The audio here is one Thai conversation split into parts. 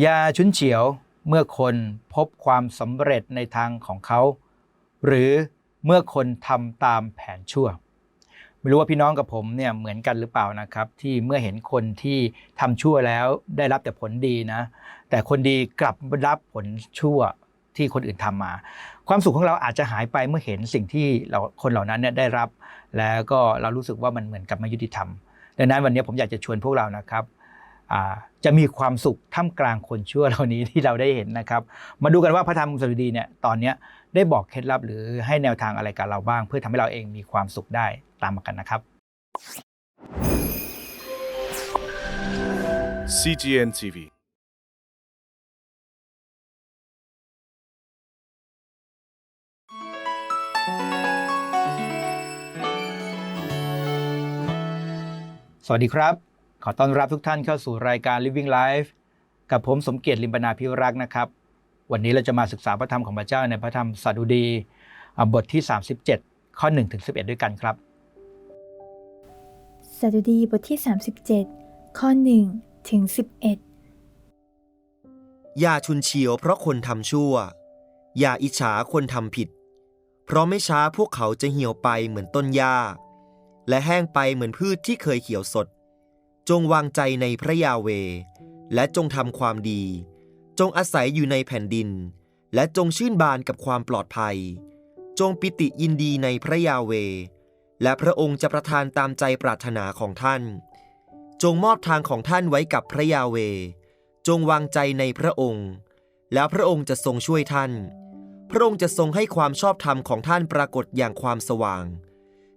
อย่าชุนเฉียวเมื่อคนพบความสำเร็จในทางของเขา หรือเมื่อคนทำตามแผนชั่ว ไม่รู้ว่าพี่น้องกับผมเนี่ยเหมือนกันหรือเปล่านะครับ ที่เมื่อเห็นคนที่ทำชั่วแล้วได้รับแต่ผลดีนะ แต่คนดีกลับรับผลชั่วที่คนอื่นทำมา ความสุขของเราอาจจะหายไปเมื่อเห็นสิ่งที่เราคนเหล่านั้นเนี่ยได้รับ แล้วก็เรารู้สึกว่ามันเหมือนกับไม่ยุติธรรมดังนั้นวันนี้ผมอยากจะชวนพวกเรานะครับ จะมีความสุขท่ามกลางคนชั่วเหล่านี้ที่เราได้เห็นนะครับ มาดูกันว่าพระธรรมสดุดีเนี่ยตอนเนี้ยได้บอกเคล็ดลับหรือให้แนวทางอะไรกับเราบ้าง เพื่อทำให้เราเองมีความสุขได้ตามมากันนะครับ CGN TV. สวัสดีครับ ขอต้อนรับทุกท่านเข้าสู่รายการ Living Life กับผมสมเกียรติลิมปนาพิรักษ์นะครับ วันนี้เราจะมาศึกษาพระธรรมของพระเจ้าในพระธรรมสดุดีอ่าบทที่ 37 ข้อ1ถึง11 ด้วยกันครับ สดุดีบทที่ 37 ข้อ1ถึง11 อย่าชุนเฉียวเพราะคนทำชั่ว อย่าอิจฉาคนทำผิด เพราะไม่ช้าพวกเขาจะเหี่ยวไปเหมือนต้นหญ้า และแห้งไปเหมือนพืชที่เคยเขียวสด จงวางใจในพระยาเว และจงทำความดี จงอาศัยอยู่ในแผ่นดิน และจงชื่นบานกับความปลอดภัย จงปิติยินดีในพระยาเว และพระองค์จะประทานตามใจปรารถนาของท่าน จงมอบทางของท่านไว้กับพระยาเว จงวางใจในพระองค์ แล้วพระองค์จะทรงช่วยท่าน พระองค์จะทรงให้ความชอบธรรมของท่านปรากฏอย่างความสว่าง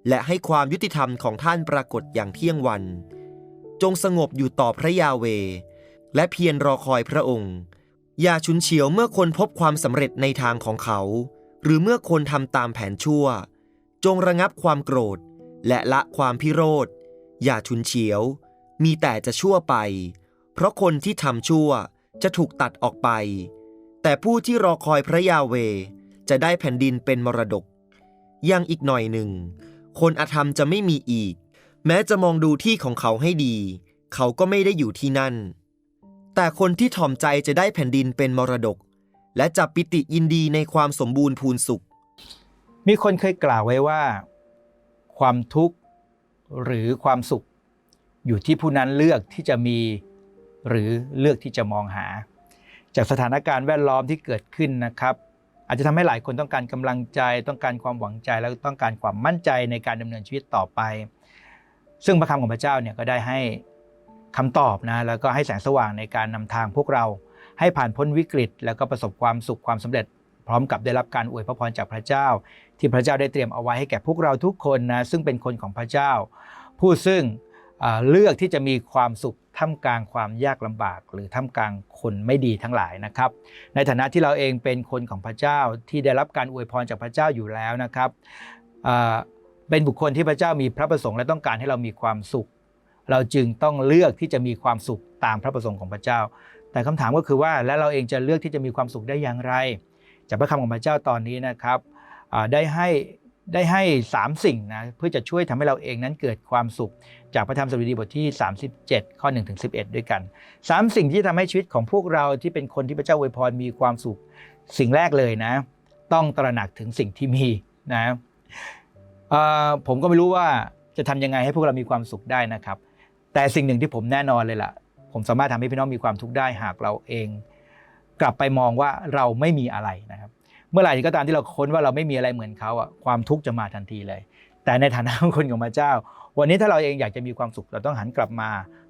และให้ความยุติธรรมของท่านปรากฏอย่างเที่ยงวัน จงสงบอยู่ต่อพระยาเว และเพียรรอคอยพระองค์ อย่าฉุนเฉียวเมื่อคนพบความสำเร็จในทางของเขา หรือเมื่อคนทำตามแผนชั่ว จงระงับความโกรธ และละความพิโรธ อย่าฉุนเฉียว มีแต่จะชั่วไป เพราะคนที่ทำชั่วจะถูกตัดออกไป แต่ผู้ที่รอคอยพระยาเวจะได้แผ่นดินเป็นมรดก ยังอีกหน่อยหนึ่ง คนอธรรมจะไม่มีอีก แม้จะมองดูที่ของเขาให้ดี เขาก็ไม่ได้อยู่ที่นั่น แต่คนที่ถ่อมใจจะได้แผ่นดินเป็นมรดก และจับปิติยินดีในความสมบูรณ์พูนสุข มีคนเคยกล่าวไว้ว่า ความทุกข์หรือความสุข อยู่ที่ผู้นั้นเลือกที่จะมี หรือเลือกที่จะมองหา จากสถานการณ์แวดล้อมที่เกิดขึ้นนะครับอาจจะทำให้หลายคนต้องการกำลังใจ ต้องการความหวังใจ แล้วต้องการความมั่นใจในการดำเนินชีวิตต่อไป ซึ่งพระคำของพระเจ้าเนี่ยก็ได้ให้คำตอบนะแล้วก็ให้แสงสว่างในการนำทางพวกเราให้ผ่านพ้นวิกฤต แล้วก็ประสบความสุขความสำเร็จ พร้อมกับได้รับการอวยพระพรจากพระเจ้า ที่พระเจ้าได้เตรียมเอาไว้ให้แก่พวกเราทุกคนนะซึ่งเป็นคนของพระเจ้า ผู้ซึ่งเเลือกที่จะมีความสุขท่ามกลางความยากลำบาก หรือท่ามกลางคนไม่ดีทั้งหลายนะครับ ในฐานะที่เราเองเป็นคนของพระเจ้าที่ได้รับการอวยพรจากพระเจ้าอยู่แล้วนะครับ เป็นบุคคลที่พระเจ้ามีพระประสงค์และต้องการให้เรามีความสุข เราจึงต้องเลือกที่จะมีความสุขตามพระประสงค์ของพระเจ้า แต่คำถามก็คือว่าแล้วเราเองจะเลือกที่จะมีความสุขได้อย่างไร จากพระคำของพระเจ้าตอนนี้นะครับได้ให้ได้ให้ 3 สิ่งนะเพื่อจะช่วยทำให้เราเองนั้นเกิดความสุข จากพระธรรมสดุดีบทที่ 37 ข้อ1ถึง11 ด้วยกัน 3 สิ่งที่ทำให้ชีวิตของพวกเราที่เป็นคนที่พระเจ้าอวยพรมีความสุข สิ่งแรกเลยนะ ต้องตระหนักถึงสิ่งที่มีนะ ผมก็ไม่รู้ว่าจะทำยังไงให้พวกเรามีความสุขได้นะครับ แต่สิ่งหนึ่งที่ผมแน่นอนเลยล่ะ ผมสามารถทำให้พี่น้องมีความทุกข์ได้หากเราเอง กลับไปมองว่าเราไม่มีอะไรนะครับ เมื่อไหร่ก็ตามที่เราค้นว่าเราไม่มีอะไรเหมือนเขาอะความทุกข์จะมาทันทีเลย แต่ในฐานะของคนของพระเจ้า วันนี้ถ้าเราเองอยากจะมีความสุขเราต้องหันกลับมา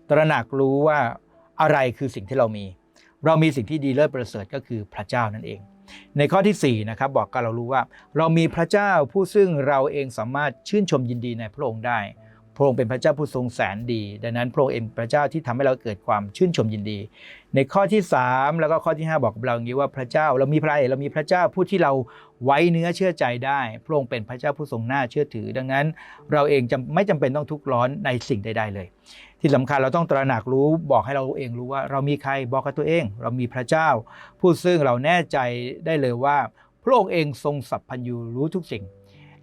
ตระหนักรู้ว่าอะไรคือสิ่งที่เรามี เรามีสิ่งที่ดีเลิศประเสริฐก็คือพระเจ้านั่นเอง ในข้อที่4นะครับบอกกับเรารู้ว่า เรามีพระเจ้าผู้ซึ่งเราเองสามารถชื่นชมยินดีในพระองค์ได้ พระองค์เป็นพระเจ้าผู้ทรงแสนดี ดังนั้นพระองค์เองเป็นพระเจ้าที่ทำให้เราเกิดความชื่นชมยินดี ในข้อที่ 3 แล้วก็ข้อที่ 5 บอกกับเราอย่างนี้ว่าพระเจ้าเรามีพระเรามีพระเจ้าผู้ที่เราไว้เนื้อเชื่อใจได้ พระองค์เป็นพระเจ้าผู้ทรงน่าเชื่อถือ ดังนั้น เราเองจะไม่จำเป็นต้องทุกข์ร้อนในสิ่งใด ๆ เลย ที่สำคัญเราต้องตระหนักรู้บอกให้เราเองรู้ว่า เรามีใครบอกกับตัวเอง เรามีพระเจ้า ผู้ซึ่งเราแน่ใจได้เลยว่า พระองค์เองทรงสัพพัญญูรู้ทุกสิ่ง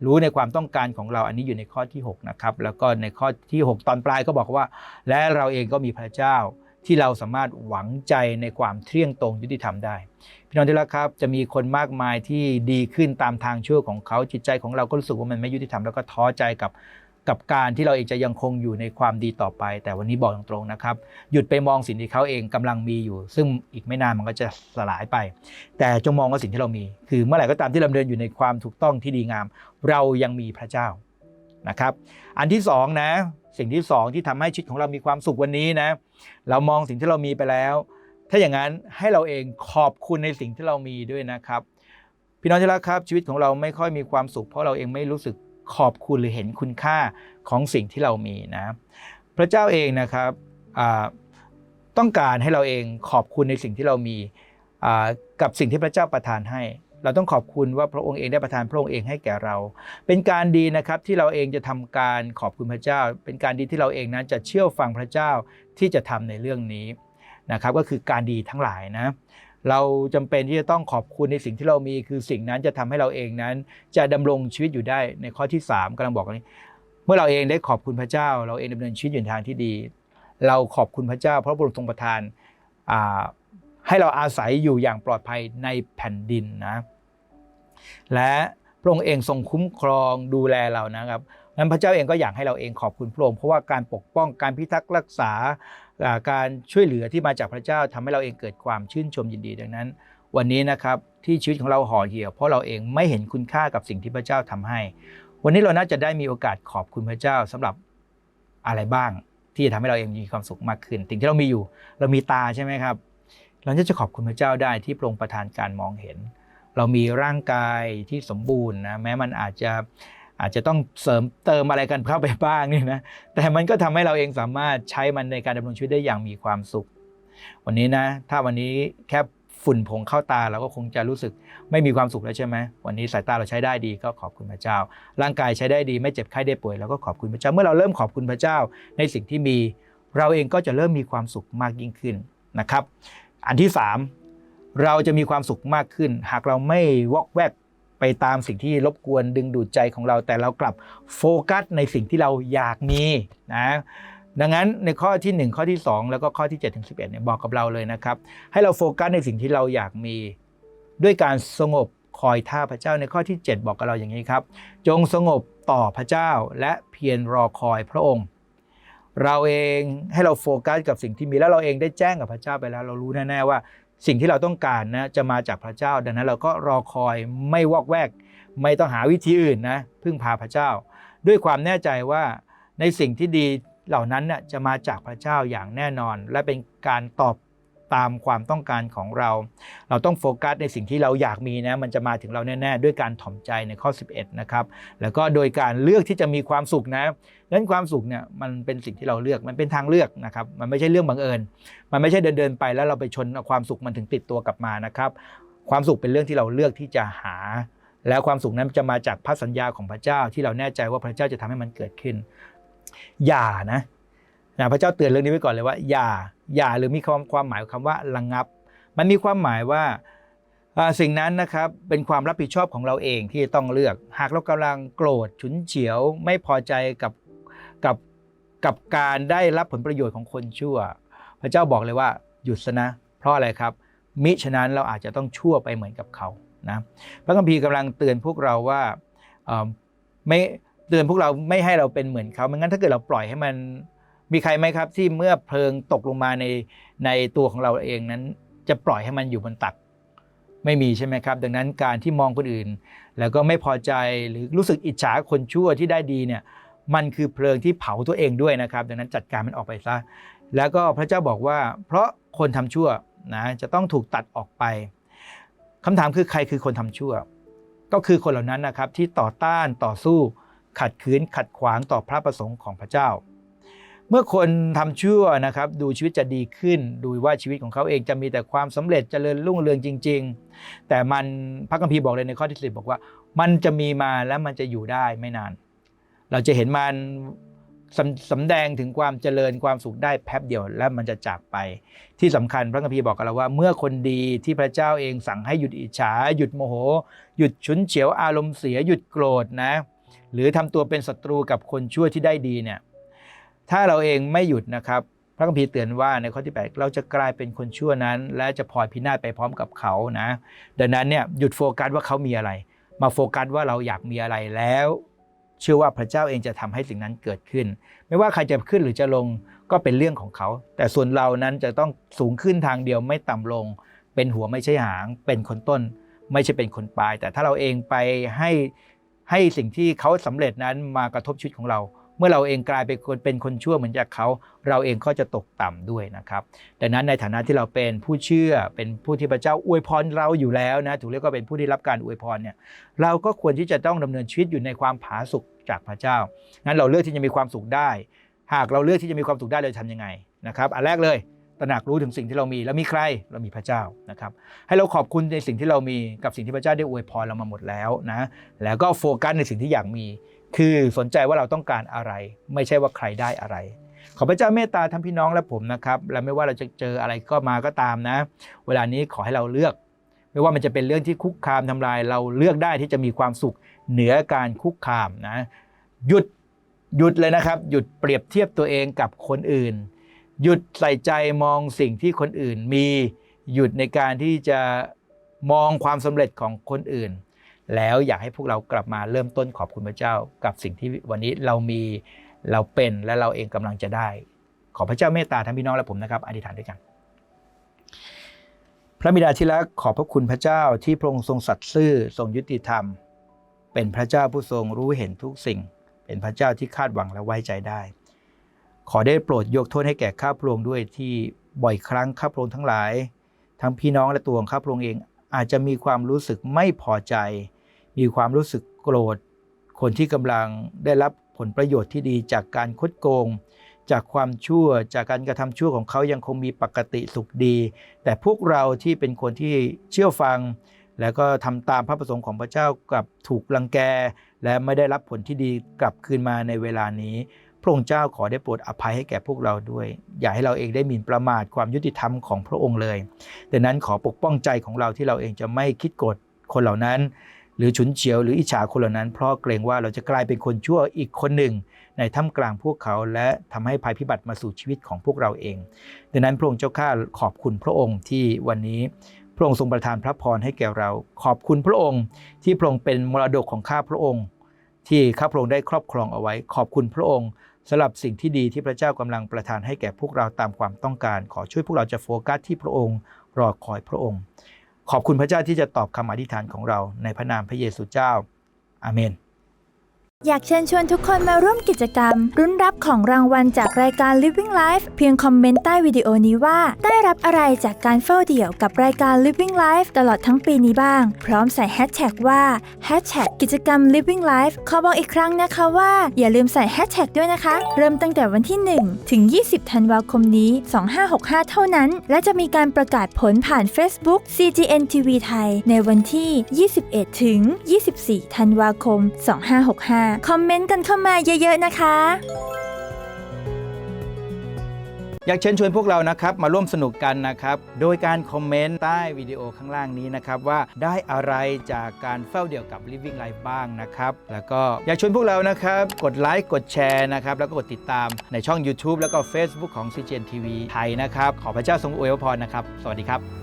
รู้ในความต้องการของเราอันนี้อยู่ในข้อที่ 6 นะครับ แล้วก็ในข้อที่ 6 ตอนปลายก็บอกว่า และเราเองก็มีพระเจ้าที่เราสามารถหวังใจในความเที่ยงตรงยุติธรรมได้ พี่น้องที่รักครับจะมีคนมากมายที่ดีขึ้นตามทางชั่วของเขาจิตใจของเราก็รู้สึกว่ามันไม่ยุติธรรมแล้วก็ท้อใจกับ กับการที่เราเองจะยังคงอยู่ในความดีต่อไป แต่วันนี้บอกตรงๆนะครับ หยุดไปมองสิ่งที่เขาเองกำลังมีอยู่ ซึ่งอีกไม่นานมันก็จะสลายไป แต่จงมองว่าสิ่งที่เรามี คือเมื่อไหร่ก็ตามที่เราเดินอยู่ในความถูกต้องที่ดีงาม เรายังมีพระเจ้านะครับ อันที่สองนะสิ่งที่สองที่ทำให้ชีวิตของเรามีความสุขวันนี้นะ เรามองสิ่งที่เรามีไปแล้ว ถ้าอย่างนั้นให้เราเองขอบคุณในสิ่งที่เรามีด้วยนะครับ พี่น้องที่รักครับ ชีวิตของเราไม่ค่อยมีความสุข เพราะเราเองไม่รู้สึก ขอบคุณหรือเห็นคุณค่าของสิ่งที่เรามีนะ พระเจ้าเองนะครับต้องการให้เราเองขอบคุณในสิ่งที่เรามีกับสิ่งที่พระเจ้าประทานให้ เราต้องขอบคุณว่าพระองค์เองได้ประทานพระองค์เองให้แก่เรา เป็นการดีนะครับที่เราเองจะทำการขอบคุณพระเจ้า เป็นการดีที่เราเองนั้นจะเชื่อฟังพระเจ้าที่จะทำในเรื่องนี้นะครับ ก็คือการดีทั้งหลายนะ เราจำเป็นที่จะต้องขอบคุณในสิ่งที่เรามีคือสิ่งนั้นจะทำให้เราเองนั้น จะดำรงชีวิตอยู่ได้ในข้อที่ 3กำลังบอกนี้ เมื่อเราเองได้ขอบคุณพระเจ้า เราเองดำเนินชีวิตอยู่ในทางที่ดี เราขอบคุณพระเจ้า เพราะพระองค์ทรงประทานให้เราอาศัยอยู่อย่างปลอดภัยในแผ่นดินนะและพระองค์เองทรงคุ้มครองดูแลเรานะครับ นั้นพระเจ้าเองก็อยากให้เราเองขอบคุณพระองค์เพราะว่าการปกป้องการพิทักษ์รักษาการช่วยเหลือที่มาจากพระเจ้าทำให้เราเองเกิดความชื่นชมยินดีดังนั้น วันนี้นะครับที่ชีวิตของเราห่อเหี่ยวเพราะเราเองไม่เห็นคุณค่ากับสิ่งที่พระเจ้าทำให้ วันนี้เราน่าจะได้มีโอกาสขอบคุณพระเจ้าสำหรับอะไรบ้าง ที่จะทำให้เราเองมีความสุขมากขึ้นสิ่งที่เรามีอยู่ เรามีตาใช่ไหมครับ เราจะขอบคุณพระเจ้าได้ที่พระองค์ประทานการมองเห็น เรามีร่างกายที่สมบูรณ์นะแม้มันอาจจะ อาจจะต้องเสริมเติมอะไรกันเข้าไปบ้างนี่นะแต่มันก็ทำให้เราเองสามารถใช้มันในการดำรงชีวิตได้อย่างมีความสุข วันนี้นะ ถ้าวันนี้แค่ฝุ่นผงเข้าตาเราก็คงจะรู้สึกไม่มีความสุขแล้วใช่ไหมวันนี้สายตาเราใช้ได้ดีก็ขอบคุณพระเจ้า ร่างกายใช้ได้ดีไม่เจ็บไข้ได้ป่วยเราก็ขอบคุณพระเจ้า เมื่อเราเริ่มขอบคุณพระเจ้า ในสิ่งที่มี เราเองก็จะเริ่มมีความสุขมากยิ่งขึ้นนะครับ อันที่ 3 เราจะมีความสุขมากขึ้น หากเราไม่วอกแวก ไปตามสิ่งที่รบกวนดึงดูดใจของเรา แต่เรากลับโฟกัสในสิ่งที่เราอยากมีนะดังนั้นในข้อที่ 1 ข้อที่ 2 แล้วก็ข้อที่7ถึง11เนี่ยบอกกับเราเลยนะครับ ให้เราโฟกัสในสิ่งที่เราอยากมี ด้วยการสงบคอยท่าพระเจ้าในข้อที่ 7 บอกกับเราอย่างนี้ครับ จงสงบต่อพระเจ้าและเพียรรอคอยพระองค์ เราเองให้เราโฟกัสกับสิ่งที่มีแล้วเราเองได้แจ้งกับพระเจ้าไปแล้ว เรารู้แน่ๆว่า สิ่งที่เราต้องการนะจะมาจากพระเจ้า ดังนั้นเราก็รอคอยไม่วอกแวก ไม่ต้องหาวิธีอื่นนะพึ่งพาพระเจ้า ด้วยความแน่ใจว่าในสิ่งที่ดีเหล่านั้นน่ะจะมาจากพระเจ้าอย่างแน่นอน และเป็นการตอบ ตามความต้องการของเรา เราต้องโฟกัสในสิ่งที่เราอยากมีนะมันจะมาถึงเราแน่ ๆ ด้วยการถ่อมใจในข้อ 11 นะครับแล้วก็โดยการเลือกที่จะมีความสุขนะนั้นความสุขเนี่ยมันเป็นสิ่งที่เราเลือกมันเป็นทางเลือกนะครับมันไม่ใช่เรื่องบังเอิญ มันไม่ใช่เดินเดินๆไปแล้วเราไปชนความสุขมันถึงติดตัวกลับมานะครับ ความสุขเป็นเรื่องที่เราเลือกที่จะหาแล้วความสุขนั้นจะมาจากพระสัญญาของพระเจ้าที่เราแน่ใจว่าพระเจ้าจะทำให้มันเกิดขึ้น อย่านะ นะพระเจ้าเตือนเรื่องนี้ไว้ก่อนเลยว่า อย่าอย่าหรือมีความความหมายของคำว่าระงงับ มันมีความหมายว่าสิ่งนั้นนะครับเป็นความรับผิดชอบของเราเองที่ต้องเลือก หากเรากำลังโกรธฉุนเฉียว ไม่พอใจกับกับกับการได้รับผลประโยชน์ของคนชั่ว พระเจ้าบอกเลยว่าหยุดซะนะ เพราะอะไรครับ มิฉะนั้นเราอาจจะต้องชั่วไปเหมือนกับเขานะพระคัมภีร์กำลังเตือนพวกเราว่าไม่เตือนพวกเราไม่ให้เราเป็นเหมือนเขาไม่งั้นถ้าเกิดเราปล่อยให้มัน มีใครไหมครับที่เมื่อเพลิงตกลงมาในในตัวของเราเองนั้น จะปล่อยให้มันอยู่บนตัก ไม่มีใช่ไหมครับ ดังนั้นการที่มองคนอื่น แล้วก็ไม่พอใจหรือรู้สึกอิจฉาคนชั่วที่ได้ดีเนี่ยมันคือเพลิงที่เผาตัวเองด้วยนะครับ ดังนั้นจัดการมันออกไปซะแล้วก็พระเจ้าบอกว่า เพราะคนทำชั่วนะจะต้องถูกตัดออกไปคำถามคือใครคือคนทำชั่ว ก็คือคนเหล่านั้นนะครับที่ต่อต้านต่อสู้ขัดขืนขัดขวางต่อพระประสงค์ของพระเจ้า เมื่อคนทำชั่วนะครับดูชีวิตจะดีขึ้น ดูว่าชีวิตของเขาเองจะมีแต่ความสำเร็จเจริญรุ่งเรืองจริง ๆ แต่มันพระคัมภีร์บอกเลยในข้อที่สิบบอกว่า มันจะมีมาและมันจะอยู่ได้ไม่นาน เราจะเห็นมันสำสำแดงถึงความเจริญความสุขได้แป๊บเดียวแล้วมันจะจากไป ที่สำคัญพระคัมภีร์บอกกับเราว่า เมื่อคนดีที่พระเจ้าเองสั่งให้หยุดอิจฉาหยุดโมโห หยุดฉุนเฉียวอารมณ์เสียหยุดโกรธนะ หรือทำตัวเป็นศัตรูกับคนชั่วที่ได้ดีเนี่ย ถ้าเราเองไม่หยุดนะครับ พระคัมภีร์เตือนว่าในข้อที่ 8 เราจะกลายเป็นคนชั่วนั้น และจะพลอยพินาศไปพร้อมกับเขานะดังนั้นเนี่ยหยุดโฟกัสว่าเขามีอะไร มาโฟกัสว่าเราอยากมีอะไรแล้ว เชื่อว่าพระเจ้าเองจะทำให้สิ่งนั้นเกิดขึ้น ไม่ว่าใครจะขึ้นหรือจะลงก็เป็นเรื่องของเขา แต่ส่วนเรานั้นจะต้องสูงขึ้นทางเดียวไม่ต่ำลง เป็นหัวไม่ใช่หาง เป็นคนต้น ไม่ใช่เป็นคนปลาย แต่ถ้าเราเองไปให้ให้สิ่งที่เขาสำเร็จนั้นมากระทบชีวิตของเรา มื่อเราเองกลายเป็นคนเป็นคนชั่วเหมือนจากเขา เราเองก็จะตกต่ำด้วยนะครับ ดังนั้นในฐานะที่เราเป็นผู้เชื่อเป็นผู้ที่พระเจ้าอวยพรเราอยู่แล้วนะถูกเรียกว่าเป็นผู้ที่รับการอวยพรเนี่ยเราก็ควรที่จะต้องดำเนินชีวิตอยู่ในความผาสุกจากพระเจ้างั้นเราเลือกที่จะมีความสุขได้ หากเราเลือกที่จะมีความสุขได้เราจะทำยังไงนะครับอันแรกเลยตระหนักรู้ถึงสิ่งที่เรามีแล้วมีใครเรามีพระเจ้านะครับ ให้เราขอบคุณในสิ่งที่เรามีกับสิ่งที่พระเจ้าได้อวยพรเรามาหมดแล้วนะแล้วก็โฟกัสในสิ่งที่อยากมี คือสนใจว่าเราต้องการอะไร ไม่ใช่ว่าใครได้อะไร ขอพระเจ้าเมตตาท่านพี่น้องและผมนะครับ และไม่ว่าเราจะเจออะไรก็มาก็ตามนะ เวลานี้ขอให้เราเลือก ไม่ว่ามันจะเป็นเรื่องที่คุกคามทำลาย เราเลือกได้ที่จะมีความสุขเหนือการคุกคามนะหยุดหยุดเลยนะครับ หยุดเปรียบเทียบตัวเองกับคนอื่น หยุดใส่ใจมองสิ่งที่คนอื่นมีหยุดในการที่จะมองความสำเร็จของคนอื่น แล้วอยากให้พวกเรากลับมาเริ่มต้นขอบคุณพระเจ้า กับสิ่งที่วันนี้เรามีเราเป็นและเราเองกำลังจะได้ ขอพระเจ้าเมตตาท่านพี่น้องและผมนะครับอธิษฐานด้วยกัน พระบิดาที่รักขอบพระคุณพระเจ้าที่พระองค์ทรงสัตย์ซื่อทรงยุติธรรม เป็นพระเจ้าผู้ทรงรู้เห็นทุกสิ่ง เป็นพระเจ้าที่คาดหวังและไว้ใจได้ ขอได้โปรดยกโทษให้แก่ข้าพระองค์ด้วยที่บ่อยครั้งข้าพระองค์ทั้งหลาย ทั้งพี่น้องและตัวของข้าพระองค์เอง อาจจะมีความรู้สึกไม่พอใจ มีความรู้สึกโกรธ คนที่กำลังได้รับผลประโยชน์ที่ดีจากการคดโกง จากความชั่วจากการกระทำชั่วของเขายังคงมีปกติสุขดี แต่พวกเราที่เป็นคนที่เชื่อฟัง แล้วก็ทำตามพระประสงค์ของพระเจ้ากลับถูกลังแก และไม่ได้รับผลที่ดีกลับคืนมาในเวลานี้ พระองค์เจ้าขอได้โปรดอภัยให้แก่พวกเราด้วย อย่าให้เราเองได้หมิ่นประมาทความยุติธรรมของพระองค์เลยดังนั้นขอปกป้องใจของเราที่เราเองจะไม่คิดโกรธคนเหล่านั้น หรือฉุนเฉียวหรืออิจฉาคนเหล่านั้น เพราะเกรงว่าเราจะกลายเป็นคนชั่วอีกคนหนึ่ง ในท่ามกลางพวกเขา และทำให้ภัยพิบัติมาสู่ชีวิตของพวกเราเอง ดังนั้นพระองค์เจ้าข้าขอบคุณพระองค์ที่วันนี้พระองค์ทรงประทานพระพรให้แก่เรา ขอบคุณพระองค์ที่พระองค์เป็นมรดกของข้าพระองค์ ที่ข้าพระองค์ได้ครอบครองเอาไว้ ขอบคุณพระองค์สำหรับสิ่งที่ดีที่พระเจ้ากำลังประทานให้แก่พวกเราตามความต้องการ ขอช่วยพวกเราจะโฟกัสที่พระองค์ รอคอยพระองค์ ขอบคุณพระเจ้าที่จะตอบคำอธิษฐานของเราในพระนามพระเยซูเจ้าอาเมน อยากเชิญชวนทุกคนมาร่วมกิจกรรม รุ้นรับของรางวัลจากรายการ Living Life เพียงคอมเมนต์ใต้วิดีโอนี้ว่า ได้รับอะไรจากการเฝ้าเดี่ยวกับรายการ Living Life ตลอดทั้งปีนี้บ้าง พร้อมใส่แฮชแท็กว่า Hashtag กิจกรรม Living Life ขอบอกอีกครั้งนะคะว่า อย่าลืมใส่แฮชแท็กด้วยนะคะ เริ่มตั้งแต่วันที่ 1 ถึง 20 ธันวาคมนี้ 2565 เท่านั้น และจะมีการประกาศผลผ่าน Facebook CGN TV ไทยในวันที่ 21 ถึง 24 ธันวาคม 2565คอมเมนต์กันเข้ามาเยอะๆนะคะ อยากเชิญชวนพวกเรานะครับมาร่วมสนุกกันนะครับ โดยการคอมเมนต์ใต้วิดีโอข้างล่างนี้นะครับ ว่าได้อะไรจากการเฝ้าเดี่ยวกับ Living Life บ้างนะครับ แล้วก็อยากชวนพวกเรานะครับ กดไลค์กดแชร์นะครับ แล้วก็กดติดตามในช่อง YouTube แล้วก็ Facebook ของ CGN TV ไทยนะครับ ขอพระเจ้าทรงอวยพรนะครับ สวัสดีครับ